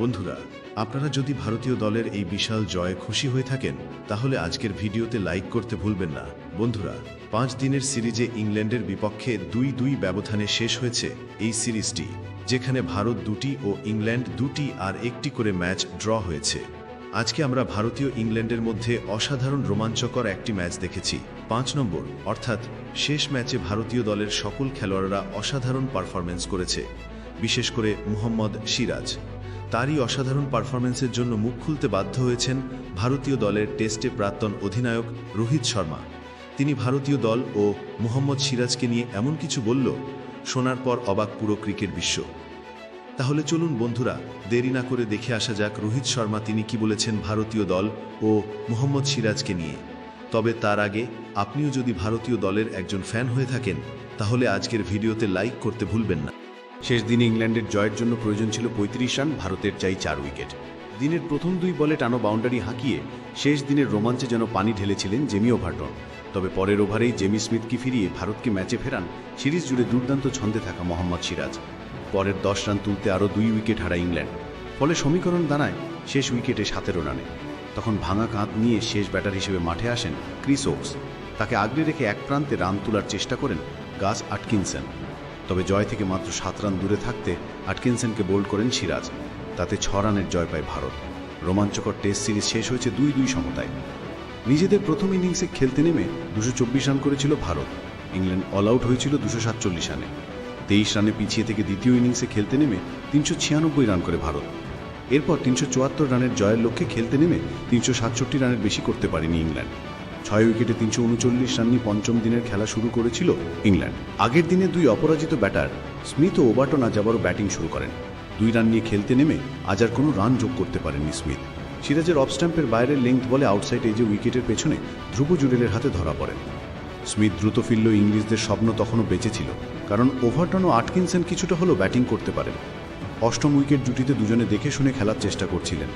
বন্ধুরা, আপনারা যদি ভারতীয় দলের এই বিশাল জয়ে খুশি হয়ে থাকেন, তাহলে আজকের ভিডিওতে লাইক করতে ভুলবেন না। বন্ধুরা, পাঁচ দিনের সিরিজে ইংল্যান্ডের বিপক্ষে দুই দুই ব্যবধানে শেষ হয়েছে এই সিরিজটি, যেখানে ভারত দুটি ও ইংল্যান্ড দুটি আর একটি করে ম্যাচ ড্র হয়েছে। আজকে আমরা ভারতীয় ইংল্যান্ডের মধ্যে অসাধারণ রোমাঞ্চকর একটি ম্যাচ দেখেছি। পাঁচ নম্বর, অর্থাৎ শেষ ম্যাচে ভারতীয় দলের সকল খেলোয়াড়রা অসাধারণ পারফরমেন্স করেছে, বিশেষ করে মুহম্মদ সিরাজ। তারই অসাধারণ পারফরমেন্সের জন্য মুখ খুলতে বাধ্য হয়েছেন ভারতীয় দলের টেস্টে প্রাক্তন অধিনায়ক রোহিত শর্মা। তিনি ভারতীয় দল ও মুহম্মদ সিরাজকে নিয়ে এমন কিছু বলল, শোনার পর অবাক পুরো ক্রিকেট বিশ্ব। তাহলে চলুন বন্ধুরা, দেরি না করে দেখে আসা যাক রোহিত শর্মা তিনি কি বলেছেন ভারতীয় দল ও মোহাম্মদ সিরাজকে নিয়ে। তবে তার আগে আপনিও যদি ভারতীয় দলের একজন ফ্যান হয়ে থাকেন, তাহলে আজকের ভিডিওতে লাইক করতে ভুলবেন না। শেষ দিনে ইংল্যান্ডের জয়ের জন্য প্রয়োজন ছিল পঁয়ত্রিশ রান, ভারতের চাই চার উইকেট। দিনের প্রথম দুই বলে টানো বাউন্ডারি হাঁকিয়ে শেষ দিনের রোমাঞ্চে যেন পানি ঢেলেছিলেন জেমি ওভারটন। তবে পরের ওভারেই জেমি স্মিথকে ফিরিয়ে ভারতকে ম্যাচে ফেরান সিরিজ জুড়ে দুর্দান্ত ছন্দে থাকা মোহাম্মদ সিরাজ। পরের দশ রান তুলতে আরও দুই উইকেট হারায় ইংল্যান্ড। ফলে সমীকরণ দাঁড়ায় শেষ উইকেটে সতেরো রানে। তখন ভাঙা কাঁধ নিয়ে শেষ ব্যাটার হিসেবে মাঠে আসেন ক্রিস ওকস। তাকে আগলে রেখে এক প্রান্তে রান তোলার চেষ্টা করেন গাস আটকিনসেন। তবে জয় থেকে মাত্র সাত রান দূরে থাকতে আটকিনসেনকে বোল্ড করেন সিরাজ। তাতে ছ রানের জয় পায় ভারত। রোমাঞ্চকর টেস্ট সিরিজ শেষ হয়েছে দুই দুই সমতায়। নিজেদের প্রথম ইনিংসে খেলতে নেমে দুশো চব্বিশ রান করেছিল ভারত। ইংল্যান্ড অল আউট হয়েছিল দুশো সাতচল্লিশ রানে। তেইশ রানে পিছিয়ে থেকে দ্বিতীয় ইনিংসে খেলতে নেমে তিনশো ছিয়ানব্বই রান করে ভারত। এরপর তিনশো চুয়াত্তর রানের জয়ের লক্ষ্যে খেলতে নেমে তিনশো সাতষট্টি রানের বেশি করতে পারেনি ইংল্যান্ড। ছয় উইকেটে তিনশো উনচল্লিশ রান নিয়ে পঞ্চম দিনের খেলা শুরু করেছিল ইংল্যান্ড। আগের দিনে দুই অপরাজিত ব্যাটার স্মিথ ও ওবার্টন আজ আবারও ব্যাটিং শুরু করেন। দুই রান নিয়ে খেলতে নেমে আজ আর কোনো রান যোগ করতে পারেননি স্মিথ। সিরাজের অফ স্ট্যাম্পের বাইরের লেংথ বলে আউটসাইড এজে উইকেটের পেছনে ধ্রুব জুডেলের হাতে ধরা পড়েন স্মিথ দ্রুত ফিরল ইংলিশদের স্বপ্ন তখনও বেঁচে ছিল, কারণ ওভারটন ও আটকিনসেন কিছুটা হলেও ব্যাটিং করতে পারেন। অষ্টম উইকেট জুটিতে দুজনে দেখে শুনে খেলার চেষ্টা করছিলেন,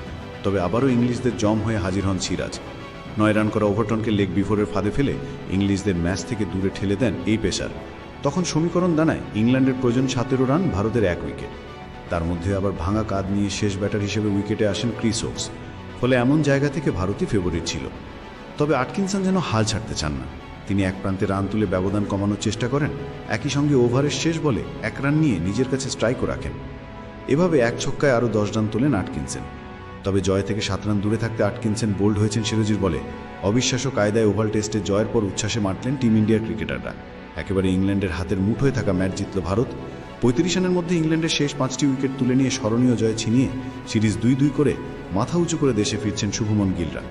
তবে আবারও ইংলিশদের জম হয়ে হাজির হন সিরাজ। নয় রান করা ওভারটনকে লেগ বিফোরের ফাঁদে ফেলে ইংলিশদের ম্যাচ থেকে দূরে ঠেলে দেন এই পেসার। তখন সমীকরণ দানায় ইংল্যান্ডের প্রয়োজন সতেরো রান, ভারতের এক উইকেট। তার মধ্যে আবার ভাঙা কাঁধ নিয়ে শেষ ব্যাটার হিসেবে উইকেটে আসেন ক্রিস ওকস। ফলে এমন জায়গা থেকে ভারতই ফেভারিট ছিল। তবে আটকিনসন যেন হাল ছাড়তে চান না। তিনি এক প্রান্তে রান তুলে ব্যবধান কমানোর চেষ্টা করেন। একই সঙ্গে ওভারের শেষ বলে এক রান নিয়ে নিজের কাছে স্ট্রাইকও রাখেন। এভাবে এক ছক্কায় আরও দশ রান তোলেন আটকিনসেন। তবে জয় থেকে সাত রান দূরে থাকতে আটকিনসেন বোল্ড হয়েছেন সিরোজির বলে। অবিশ্বাস্য কায়দায় ওভাল টেস্টে জয়ের পর উচ্ছ্বাসে মারলেন টিম ইন্ডিয়ার ক্রিকেটাররা। একেবারে ইংল্যান্ডের হাতের মুঠ হয়ে থাকা ম্যাচ জিতল ভারত। পঁয়ত্রিশ রানের মধ্যে ইংল্যান্ডের শেষ পাঁচটি উইকেট তুলে নিয়ে স্মরণীয় জয় ছিনিয়ে সিরিজ দুই দুই করে মাথা উঁচু করে দেশে ফিরছেন শুভমন গিলরা।